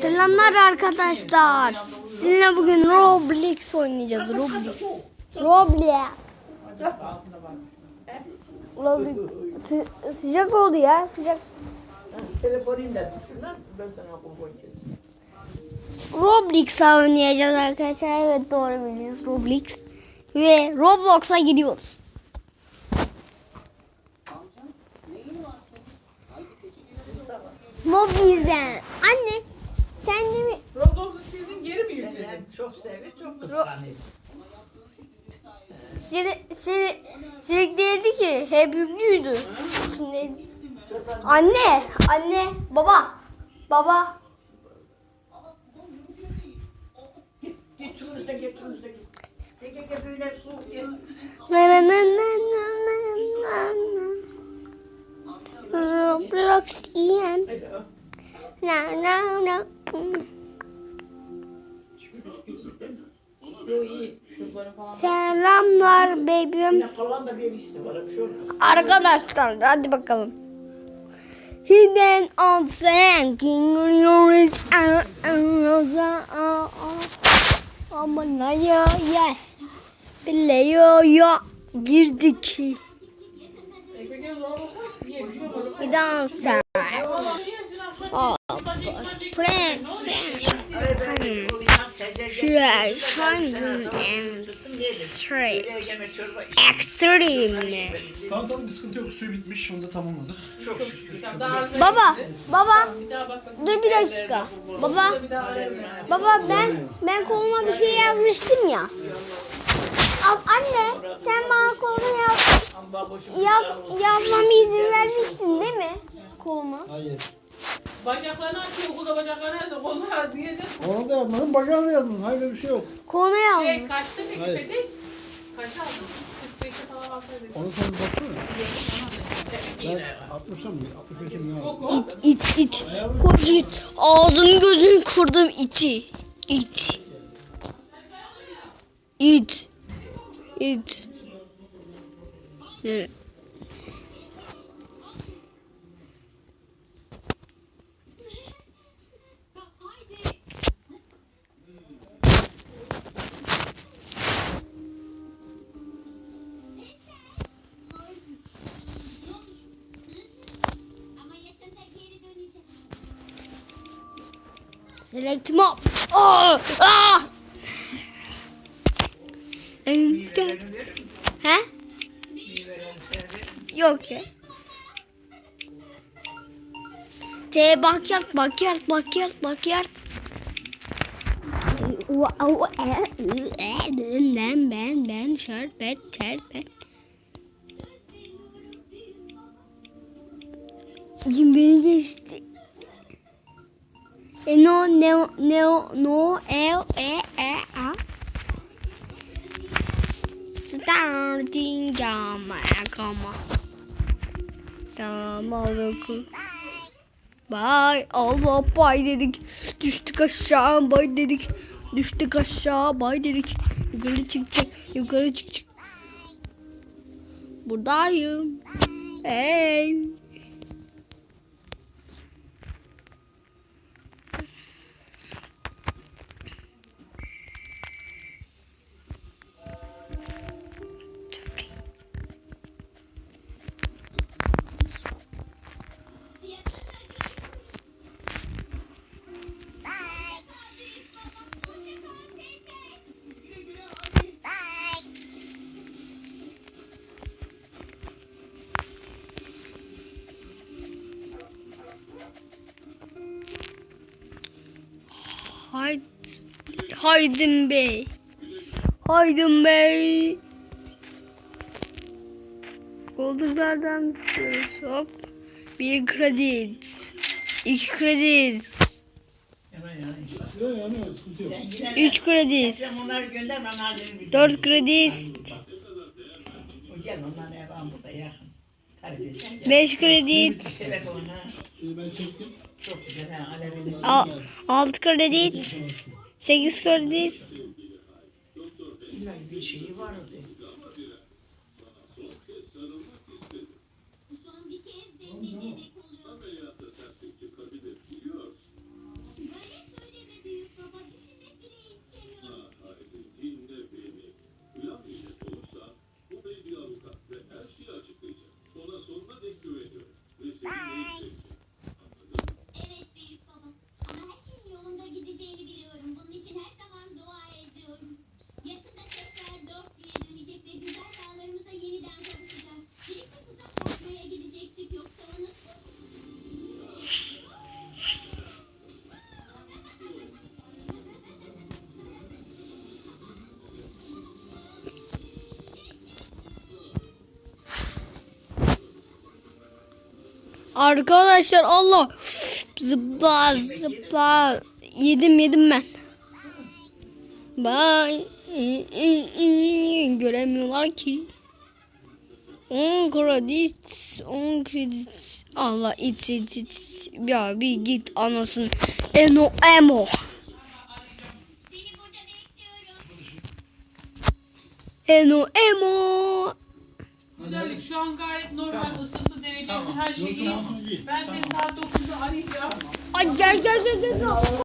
Selamlar arkadaşlar. Sizinle bugün Roblox oynayacağız. Roblox. Roblox. Roblox. Sı- sıcak oldu ya. Sıcak. Koyacağım. Roblox oynayacağız arkadaşlar. Evet doğru biliyorsunuz. Roblox. Ve Roblox'a gidiyoruz. Mobilden. Anne sen de mi? Roblox'u sildin geri mi yükledin? Çok sevdi, çok kıskanır. Seni, seni, Silik değildi ki. Hep yüklüydü. Şimdi, anne, anne, baba, baba. Git, şunun üstüne git. Gel gel gel böyle soğuk gel. Na na na na na na na. Roblox yiyen. Na na na. Yo. Selamlar olmaz. Arkadaşlar hadi bakalım. Hidden on sinking yours aman ya ya biliyor ya girdik akşam. Oh, extreme Tamam tamam bir sıkıntı yok. Suyu bitmiş. Onu da tamamladık. Çok şükür. Baba baba dur bir dakika baba. Baba ben ben koluma bir şey yazmıştım ya. Anne sen bana koluma yaz, yaz, yazmama izin vermiştin? Koluma. Hayır. Bacaklarını açıyor okulda bacaklarını açıyor. Koluna diyeceğiz. Onu da yapmadın. Bacağını yapmadın. Hayır bir şey yok. Koluma Şey yazdım. kaçtı peki Hayır. Fethi? Kaç aldın? 45'e falan alsaydın. Onu sen baksana. yine. 60'a mı? 65'e mi? O. İt it. Koş it. Ağzını gözünü kırdım iti. İt. İt. İt. Evet. Select map. Oh, ah. Insta. He? Yok ya. T backyard backyard backyard backyard. Ben ben ben şart ben ter ben. Bugün beni geçti. E no no no no l e e a. Starting gama gama. Selamünaleyküm. Bay Allah bay dedik. Düştük aşağı bay dedik. Düştük aşağı bay dedik. Yukarı çıkacak. Yukarı çık çık. Buradayım. Hey. Haydin Bey. Haydin Bey. Tutuyoruz. Hop. Bir kredi. İki kredi. Üç kredi. Dört kredi. Beş kredi. Telefonuna Suyu ben çektim. çok güzel ha. Alevini. Al, altı kredi. Sekiz kredi. İlla bir şeyi vardı. Arkadaşlar Allah. Zıpla zıpla. Yedim yedim ben. Bay göremiyorlar ki. 10 kredi 10 kredi Allah it it it. Ya bir git anasın eno emo. Eno emo Güzellik şu an gayet normal ısısı derecesi her şey iyi. Ben seni saat 9'da arayacağım. ay gel gel gel gel gel.